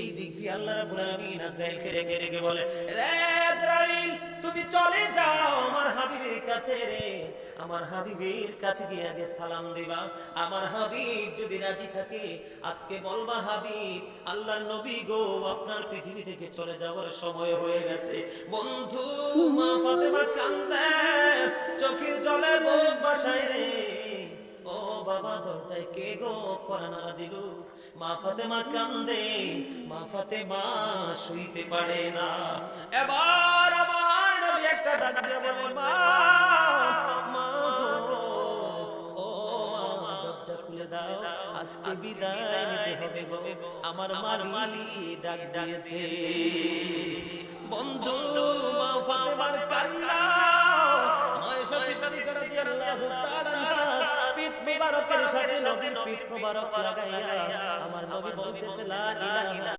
এই দিক দিয়ে আল্লাহ রাব্বুল আলামিন আজরাইলকে রেখে রেখে বলে, রে আজরাইল তুমি চলে যাও, আমার হাবিবের কাছে রে। আমার হাবিবের কাছে গিয়ে আগে সালাম দিবা। আমার হাবিব যদি রাজি থাকে, আজকে বলবা, হাবিব আল্লাহর নবী গো, আপনার পৃথিবী থেকে চলে যাওয়ার সময় হয়ে গেছে। বন্ধু, মা ফাতেমা কান্দে, চোখের জলে বুক বাসায় রে বাবা দরজায় কে গো করানারা দিল? মা ফাতেমা কান্দে মা ফাতেমা শুইতে পারে না। এবার আমার নবী একটা ডাক দিয়ে বলে মা মা গো ও আমার দরজা খুলে দাও আজকে বিদায় নিতে হবে গো। আমার মালি ডাক দিয়েছে। বন্ধু মা ফাতেমার কান্না। মায়ের সাথে সাথে করে দিয়ে আল্লাহ মুবারকের সাথে নবীর পিঠ মুবারক লাগাইয়া আমার নবী বলতেছে লা ইলাহা